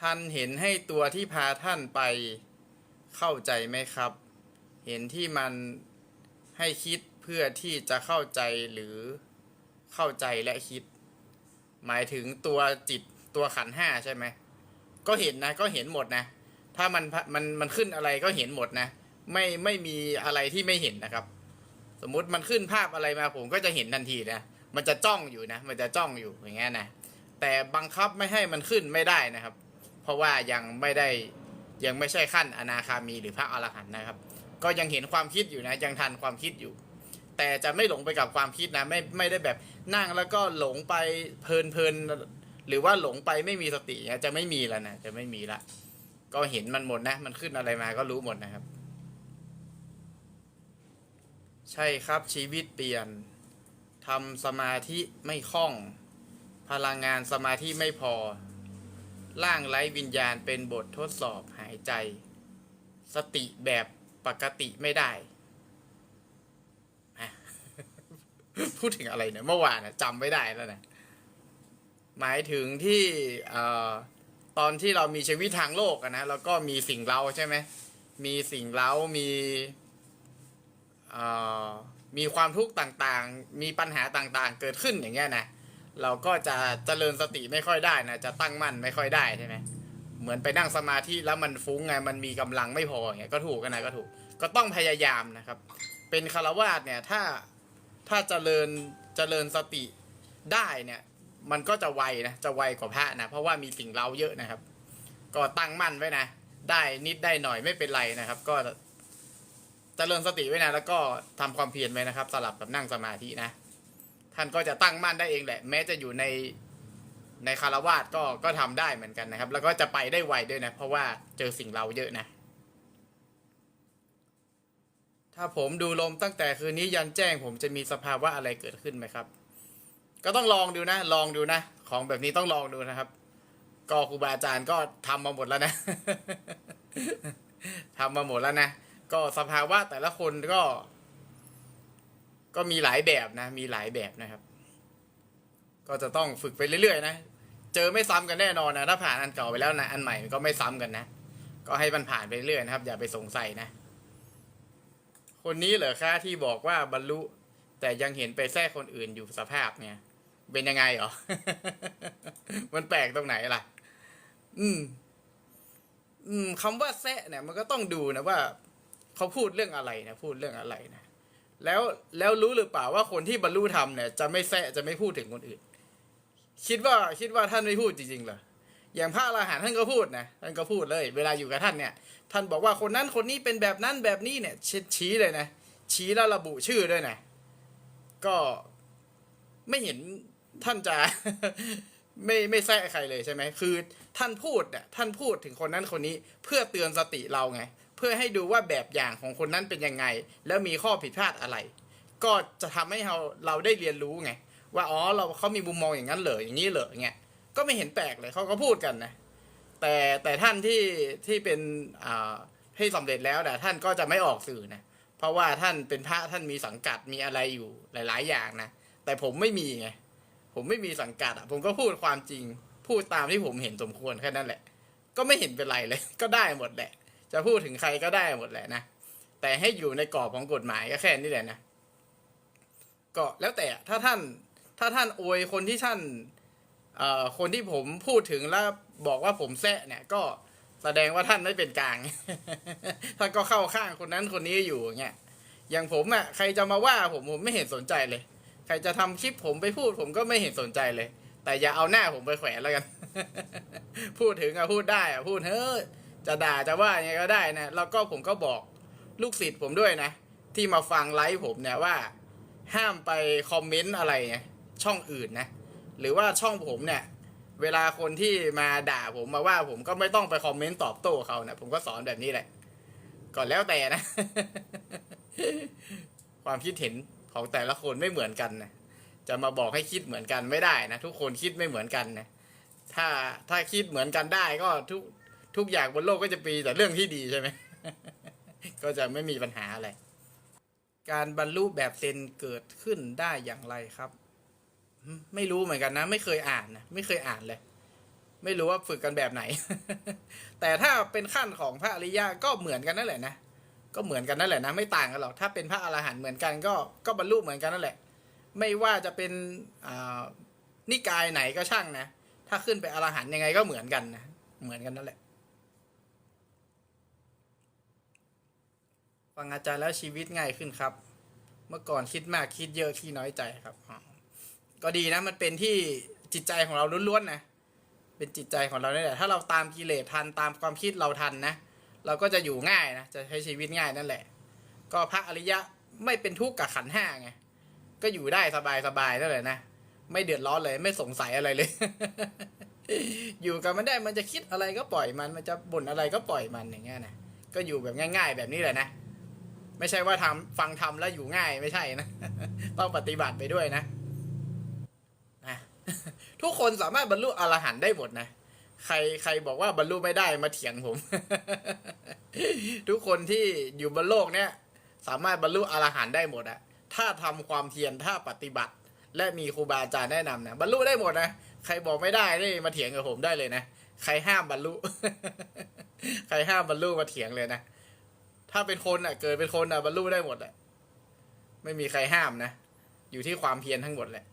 ท่านเห็นให้ตัวที่พาท่านไปเข้าใจไหมครับ เห็นที่มันให้คิดเพื่อที่จะเข้าใจหรือเข้าใจและคิด หมายถึงตัวจิตตัวขันห้าใช่ไหมก็เห็นนะก็เห็นหมดนะ ถ้ามันมันมันขึ้นอะไรก็เห็นหมดนะ ไม่ไม่มีอะไรที่ไม่เห็นนะครับ สมมุติมันขึ้นภาพอะไรมาผมก็จะเห็นทันทีนะมันจะจ้องอยู่นะ มันจะจ้องอยู่อย่างเงี้ยนะแต่บังคับไม่ให้มันขึ้นไม่ได้นะครับ ราะว่ายังไม่ได้ยังไม่ใช่ขั้นอนาคามีหรือพระอรหันต์นะครับ ก็ยังเห็นความคิดอยู่นะ ยังทันความคิดอยู่ แต่จะไม่หลงไปกับความคิดนะ ไม่ไม่ได้แบบนั่งแล้วก็หลงไปเพลินเพลินหรือว่าหลงไปไม่มีสติเนี่ยจะไม่มีแล้วนะจะไม่มีละ ก็เห็นมันหมดนะ มันขึ้นอะไรมาก็รู้หมดนะครับ ใช่ครับชีวิตเปลี่ยนทำสมาธิไม่คล่อง พลังงานสมาธิไม่พอ ร่างไร้วิญญาณเป็นบททดสอบหายใจ สติแบบปกติไม่ได้ พูดถึงอะไรเนี่ยเมื่อวานจำไม่ได้แล้วนะหมายถึงที่ตอนที่เรามีชีวิตทางโลกนะแล้วก็มีสิ่งเราใช่ไหมมีสิ่งเรามีมีความทุกข์ต่างๆ มีปัญหาต่างๆ เกิดขึ้นอย่างเงี้ยนะ เราก็จะเจริญสติไม่ค่อยได้นะจะตั้งมั่นไม่ค่อยได้ใช่ไหมเหมือนไปนั่งสมาธิแล้วมันฟุ้งไงมันมีกำลังไม่พออย่างเงี้ยก็ถูกกันนะก็ถูกก็ต้องพยายามนะครับ เป็นคารวาสเนี่ยถ้าถ้าเจริญเจริญสติได้เนี่ยมันก็จะไวนะจะไวกว่าพระนะเพราะว่ามีสิ่งเร้าเยอะนะครับ ก็ตั้งมั่นไว้นะ ได้นิดได้หน่อยไม่เป็นไรนะครับ ก็เจริญสติไว้นะแล้วก็ทำความเพียรไว้นะครับสลับกับนั่งสมาธินะ ท่านก็จะตั้งมั่นได้เองแหละ แม้จะอยู่ในในคารวาสก็ก็ทำได้เหมือนกันนะครับ แล้วก็จะไปได้ไวด้วยนะ เพราะว่าเจอสิ่งเราเยอะนะ ถ้าผมดูลมตั้งแต่คืนนี้ยันแจ้ง ผมจะมีสภาวะอะไรเกิดขึ้นไหมครับ ก็ต้องลองดูนะ ลองดูนะ ของแบบนี้ต้องลองดูนะครับ ก็ครูบาอาจารย์ก็ทำมาหมดแล้วนะทำมาหมดแล้วนะ ก็สภาวะแต่ละคนก็ ก็มีหลายแบบนะ มีหลายแบบนะครับ ก็จะต้องฝึกไปเรื่อยๆนะ เจอไม่ซ้ำกันแน่นอนนะ ถ้าผ่านอันเก่าไปแล้วนะ อันใหม่ก็ไม่ซ้ำกันนะ ก็ให้มันผ่านไปเรื่อยนะครับ อย่าไปสงสัยนะ คนนี้เหรอคะที่บอกว่าบรรลุ แต่ยังเห็นไปแทรกคนอื่นอยู่สภาพเนี่ย เป็นยังไงหรอ มันแปลกตรงไหนล่ะ อืม อืมคำว่าแซะเนี่ย มันก็ต้องดูนะว่า เขาพูดเรื่องอะไรนะ พูดเรื่องอะไรนะ แล้วแล้วรู้หรือเปล่าว่าคนที่บรรลุธรรมเนี่ยจะไม่แซะจะไม่พูดถึงคนอื่น คิดว่าคิดว่าท่านไม่พูดจริงๆเหรออย่างพระอรหันต์ท่านก็พูดนะท่านก็พูดเลย เวลาอยู่กับท่านเนี่ย ท่านบอกว่าคนนั้นคนนี้เป็นแบบนั้นแบบนี้เนี่ยชชี้เลยนะชี้แล้วระบุชื่อด้วยนะก็ไม่เห็นท่านจะไม่ไม่แซะใครเลยใช่ไหมคือ ท่านพูดเนี่ยท่านพูดถึงคนนั้นคนนี้เพื่อเตือนสติเราไง เพื่อให้ดูว่าแบบอย่างของคนนั้นเป็นยังไง แล้วมีข้อผิดพลาดอะไร ก็จะทำให้เราเราได้เรียนรู้ไง ว่าอ๋อเราเขามีมุมมองอย่างนั้นเหรออย่างนี้เหรออย่างเงี้ยก็ไม่เห็นแปลกเลยเขาก็พูดกันนะแต่แต่ท่านที่ที่เป็นอ่าให้สำเร็จแล้วแต่ท่านก็จะไม่ออกสื่อนะเพราะว่าท่านเป็นพระท่านมีสังกัดมีอะไรอยู่หลาย ๆ อย่างนะแต่ผมไม่มีไงผมไม่มีสังกัดอะผมก็พูดความจริง พูดตามที่ผมเห็นสมควรแค่นั้นแหละ ก็ไม่เห็นเป็นไรเลย ก็ได้หมดแหละ จะพูดถึงใครก็ได้หมดแหละนะ แต่ให้อยู่ในกรอบของกฎหมายก็แค่นี้แหละนะ ก็แล้วแต่ถ้าท่านถ้าท่านอวยคนที่ท่านเอ่อคนที่ผมพูดถึงแล้วบอกว่าผมแซะเนี่ยก็แสดงว่าท่านไม่เป็นกลาง ท่านก็เข้าข้างคนนั้นคนนี้อยู่อย่างเงี้ย อย่างผมอะใครจะมาว่าผมผมไม่เห็นสนใจเลย ใครจะทำคลิปผมไปพูดผมก็ไม่เห็นสนใจเลย แต่อย่าเอาหน้าผมไปแขวนแล้วกัน พูดถึงอะพูดได้อะพูดเฮ้ จะด่าจะว่ายังไงก็ได้นะแล้วก็ผมก็บอกลูกศิษย์ผมด้วยนะ ที่มาฟังไลฟ์ผมเนี่ยว่า ห้ามไปคอมเมนต์อะไรไงช่องอื่นนะ หรือว่าช่องผมเนี่ย เวลาคนที่มาด่าผมมาว่าผมก็ไม่ต้องไปคอมเมนต์ตอบโต้เขานะผมก็สอนแบบนี้แหละก่อนแล้วแต่นะ ความคิดเห็นของแต่ละคนไม่เหมือนกันนะจะมาบอกให้คิดเหมือนกันไม่ได้นะทุกคนคิดไม่เหมือนกันนะถ้าถ้าคิดเหมือนกันได้ก็ทุก ทุกอย่างบนโลกก็จะมีแต่เรื่องที่ดีใช่ไหม ก็จะไม่มีปัญหาอะไร การบรรลุแบบเซนเกิดขึ้นได้อย่างไรครับ ไม่รู้เหมือนกันนะ ไม่เคยอ่านนะไม่เคยอ่านเลย ไม่รู้ว่าฝึกกันแบบไหน แต่ถ้าเป็นขั้นของพระอริยะก็เหมือนกันนั่นแหละนะก็เหมือนกันนั่นแหละนะ ไม่ต่างกันหรอกถ้าเป็นพระอรหันต์เหมือนกันก็ก็บรรลุเหมือนกันนั่นแหละ ไม่ว่าจะเป็นนิกายไหนก็ช่างนะ ถ้าขึ้นไปอรหันต์ยังไงก็เหมือนกันนะ เหมือนกันนั่นแหละ ฟังอาจารย์แล้วชีวิตง่ายขึ้นครับ เมื่อก่อนคิดมากคิดเยอะขี้น้อยใจครับ ก็ดีนะมันเป็นที่จิตใจของเราล้วนๆนะเป็นจิตใจของเราเนี่ยแหละถ้าเราตามกิเลสทันตามความคิดเราทันนะ เราก็จะอยู่ง่ายนะจะใช้ชีวิตง่ายนั่นแหละ ก็พระอริยะไม่เป็นทุกข์กับขันห้าไงก็อยู่ได้สบายสบายๆนั่นแหละนะไม่เดือดร้อนเลยไม่สงสัยอะไรเลย อยู่กับมันได้มันจะคิดอะไรก็ปล่อยมัน มันจะบ่นอะไรก็ปล่อยมันอย่างเงี้ยนะก็อยู่แบบง่าย ๆ แบบนี้แหละนะ ไม่ใช่ว่าทำฟังทำแล้วอยู่ง่ายไม่ใช่นะ ต้องปฏิบัติไปด้วยนะนะทุกคนสามารถบรรลุอรหันต์ได้หมดนะ ใครใครบอกว่าบรรลุไม่ได้มาเถียงผม ทุกคนที่อยู่บนโลกเนี้ยสามารถบรรลุอรหันต์ได้หมดอะถ้าทำความเพียรถ้าปฏิบัติ และมีครูบาอาจารย์แนะนำนะบรรลุได้หมดนะใครบอกไม่ได้นี่มาเถียงกับผมได้เลยนะใครห้ามบรรลุ ใครห้ามบรรลุมาเถียงเลยนะ ถ้าเป็นคนอะ เกิดเป็นคนอะบรรลุได้หมดอะ ไม่มีใครห้ามนะ อยู่ที่ความเพียรทั้งหมดแหละ